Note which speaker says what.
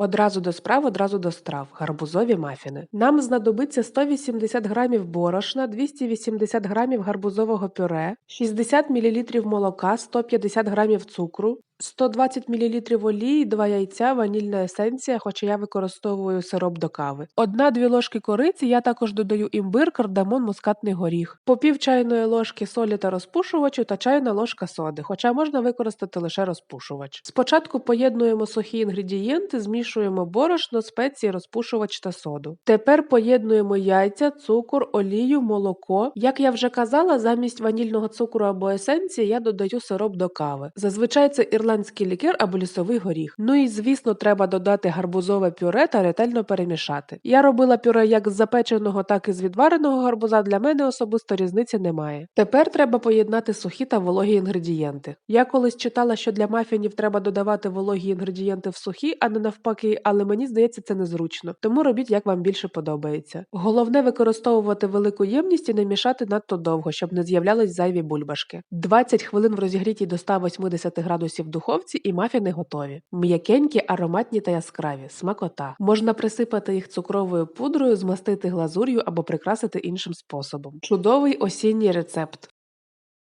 Speaker 1: Одразу до справ, одразу до страв. Гарбузові мафіни. Нам знадобиться 180 грамів борошна, 280 грамів гарбузового пюре, 60 мл молока, 150 грамів цукру, 120 мл олії, 2 яйця, ванільна есенція, хоча я використовую сироп до кави. Одна-дві ложки кориці, я також додаю імбир, кардамон, мускатний горіх, по пів чайної ложки солі та розпушувачу та чайна ложка соди, хоча можна використати лише розпушувач. Спочатку поєднуємо сухі інгредієнти, змішуємо борошно, спеції, розпушувач та соду. Тепер поєднуємо яйця, цукор, олію, молоко. Як я вже казала, замість ванільного цукру або есенції я додаю сироп до кави. Зазвичай це ірландський лікер або лісовий горіх. Ну і звісно, треба додати гарбузове пюре та ретельно перемішати. Я робила пюре як з запеченого, так і з відвареного гарбуза. Для мене особисто різниці немає. Тепер треба поєднати сухі та вологі інгредієнти. Я колись читала, що для мафінів треба додавати вологі інгредієнти в сухі, а не навпаки, але мені здається, це незручно. Тому робіть як вам більше подобається. Головне використовувати велику ємність і не мішати надто довго, щоб не з'являлись зайві бульбашки. 20 хвилин в розігрітій до 180 градусів духовці і мафіни готові. М'якенькі, ароматні та яскраві, смакота. Можна присипати їх цукровою пудрою, змастити глазур'ю або прикрасити іншим способом. Чудовий осінній рецепт.